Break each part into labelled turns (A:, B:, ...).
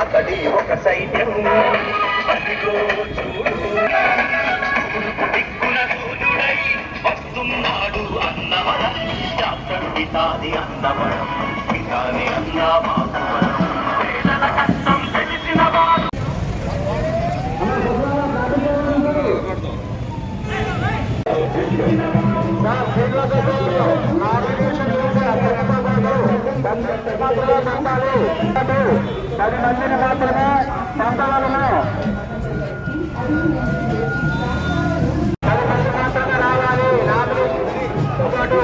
A: అతడి ఒక సైన్యం. అదిగో చూడు. దిక్కున సూర్యుడై వస్తున్నాడు అన్నవరం. శాస్త్రం పితాది అన్నవరం. పితాని అన్నమాతవరం వేదన కష్టం తెలిసిన వాడు
B: పది మందిని మాత్రమే పంపవలను పది మంది మాత్రమే రావాలి నాకు ఒకటి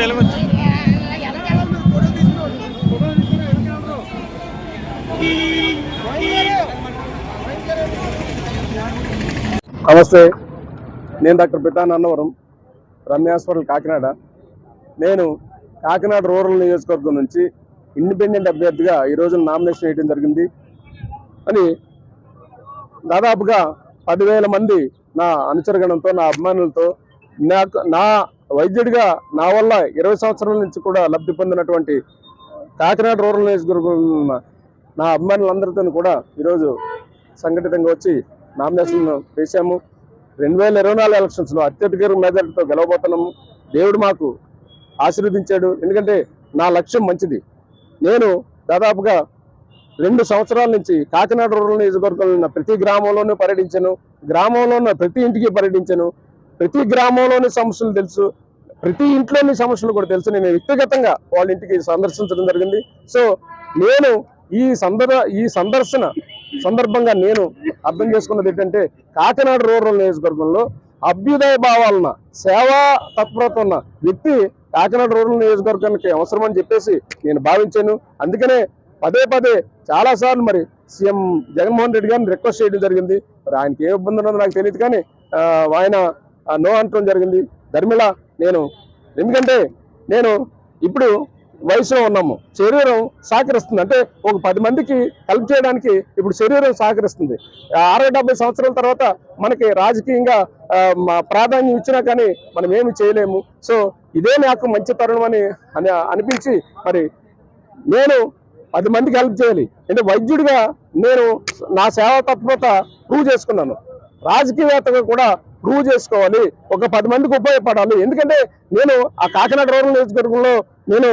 B: నాలుగు వెళ్ళవచ్చు
C: నమస్తే నేను డాక్టర్ పితాన్ అన్నవరం రమ్య కాకినాడ. నేను కాకినాడ రూరల్ నియోజకవర్గం నుంచి ఇండిపెండెంట్ అభ్యర్థిగా ఈరోజు నామినేషన్ వేయడం జరిగింది. అని దాదాపుగా పదివేల మంది నా అనుచరగణంతో నా అభిమానులతో నాకు నా వైద్యుడిగా నా వల్ల ఇరవై సంవత్సరాల నుంచి కూడా లబ్ధి పొందినటువంటి కాకినాడ రూరల్ నియోజకవర్గం నా అభిమానులందరితో కూడా ఈరోజు సంఘటితంగా వచ్చి నామినేషన్ వేశాము. రెండు వేల ఇరవై నాలుగు ఎలక్షన్స్లో అత్యధిక మెజార్టీతో గెలవబోతున్నాము. దేవుడు మాకు ఆశీర్వదించాడు. ఎందుకంటే నా లక్ష్యం మంచిది. నేను దాదాపుగా రెండు సంవత్సరాల నుంచి కాకినాడ రూరల్ నియోజకవర్గంలో ఉన్న ప్రతి గ్రామంలోనూ పర్యటించాను. గ్రామంలో ఉన్న ప్రతి ఇంటికి పర్యటించాను. ప్రతి గ్రామంలోని సమస్యలు తెలుసు ప్రతి ఇంట్లోని సమస్యలు కూడా తెలుసు. నేను వ్యక్తిగతంగా వాళ్ళ ఇంటికి సందర్శించడం జరిగింది. సో నేను ఈ సందర్ ఈ సందర్శన సందర్భంగా నేను అర్థం చేసుకున్నది ఏంటంటే కాకినాడ రూరల్ నియోజకవర్గంలో అభ్యుదయ భావాలన్న సేవా తత్పరత ఉన్న వ్యక్తి కాకినాడ రూరల్ నియోజకవర్గానికి అవసరమని చెప్పేసి నేను భావించాను. అందుకనే పదే పదే చాలాసార్లు మరి సీఎం జగన్మోహన్ రెడ్డి గారిని రిక్వెస్ట్ చేయడం జరిగింది. మరి ఆయనకి ఏ ఇబ్బంది ఉన్నదో నాకు తెలియదు కానీ ఆయన నో అంటడం జరిగింది. ధర్మిళ నేను ఎందుకంటే నేను ఇప్పుడు వయసులో ఉన్నాము. శరీరం సహకరిస్తుంది. అంటే ఒక పది మందికి హెల్ప్ చేయడానికి ఇప్పుడు శరీరం సహకరిస్తుంది. అరవై డెబ్బై సంవత్సరాల తర్వాత మనకి రాజకీయంగా మా ప్రాధాన్యం ఇచ్చినా కానీ మనం ఏమి చేయలేము. సో ఇదే నాకు మంచి తరుణం అని అని అనిపించి మరి నేను పది మందికి హెల్ప్ చేయాలి. అంటే వైద్యుడిగా నేను నా సేవా తత్పరత ప్రూవ్ చేసుకున్నాను. రాజకీయవేత్తగా కూడా ప్రూవ్ చేసుకోవాలి. ఒక పది మందికి ఉపయోగపడాలి. ఎందుకంటే నేను ఆ కాకినాడ రూరల్ నియోజకవర్గంలో నేను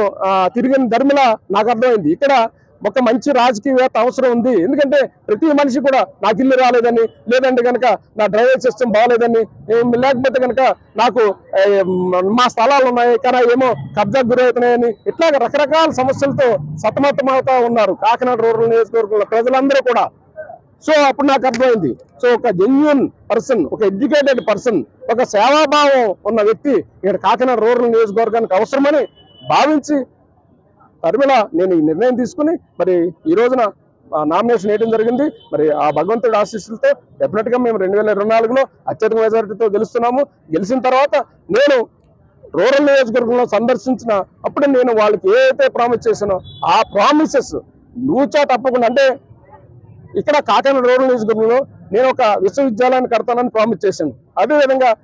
C: తిరిగిన ధర్మలా నాకు అర్థమైంది. ఇక్కడ ఒక మంచి రాజకీయవేత్త అవసరం ఉంది. ఎందుకంటే ప్రతి మనిషి కూడా నాకు ఇల్లు రాలేదని లేదంటే కనుక నా డ్రైవర్ సిస్టమ్ బాగాలేదని లేకపోతే కనుక నాకు మా స్థలాలు ఉన్నాయి కానీ ఏమో కబ్జాకు గురవుతున్నాయని ఇట్లా రకరకాల సమస్యలతో సతమతమవుతా ఉన్నారు కాకినాడ రూరల్ నియోజకవర్గంలో ప్రజలందరూ కూడా. సో అప్పుడు నాకు అర్థమైంది. సో ఒక జెన్యున్ పర్సన్ ఒక ఎడ్యుకేటెడ్ పర్సన్ ఒక సేవాభావం ఉన్న వ్యక్తి ఇక్కడ కాకినాడ రూరల్ నియోజకవర్గానికి అవసరమని భావించి తరిమిల నేను ఈ నిర్ణయం తీసుకుని మరి ఈ రోజున నామినేషన్ వేయడం జరిగింది. మరి ఆ భగవంతుడి ఆశీస్సులతో డెఫినెట్గా మేము రెండు వేల ఇరవై నాలుగులో అత్యధిక మెజారిటీతో గెలుస్తున్నాము. గెలిచిన తర్వాత నేను రూరల్ నియోజకవర్గంలో సందర్శించిన అప్పుడు నేను వాళ్ళకి ఏదైతే ప్రామిస్ చేశానో ఆ ప్రామిసెస్ నూచా తప్పకుండా అంటే ఇక్కడ కాకినాడ రూరల్ నియోజకవర్గంలో నేను ఒక విశ్వవిద్యాలయాన్ని కడతానని ప్రామిస్ చేశాను అదేవిధంగా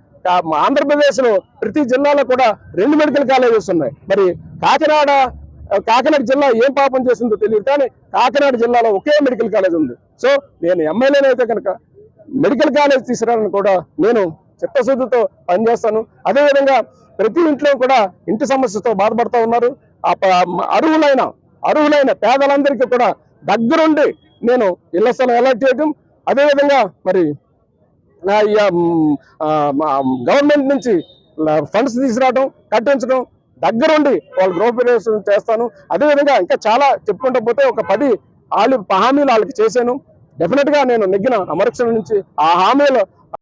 C: ఆంధ్రప్రదేశ్లో మా ప్రతి జిల్లాలో కూడా రెండు మెడికల్ కాలేజెస్ ఉన్నాయి. మరి కాకినాడ కాకినాడ జిల్లా ఏం పాపం చేసిందో తెలియదు కానీ కాకినాడ జిల్లాలో ఒకే మెడికల్ కాలేజ్ ఉంది. సో నేను ఎమ్మెల్యేనైతే కనుక మెడికల్ కాలేజ్ తీసుకురావాలని కూడా నేను చిత్తశుద్ధితో పనిచేస్తాను. అదేవిధంగా ప్రతి ఇంట్లో కూడా ఇంటి సమస్యతో బాధపడుతూ ఉన్నారు. ఆ ప- అర్హులైన అర్హులైన పేదలందరికీ కూడా దగ్గరుండి నేను ఇళ్ళ స్థలం అలాట్ చేయడం అదేవిధంగా మరి నా గవర్నమెంట్ నుంచి ఫండ్స్ తీసుకురావడం కట్టించడం దగ్గరుండి వాళ్ళు గృహప్రవేశం చేస్తాను. అదేవిధంగా ఇంకా చాలా చెప్పుకుంటూ పోతే ఒక పది వాళ్ళు హామీలు వాళ్ళకి చేశాను. డెఫినెట్గా నేను నెగ్గిన అమరక్షణ నుంచి ఆ హామీలు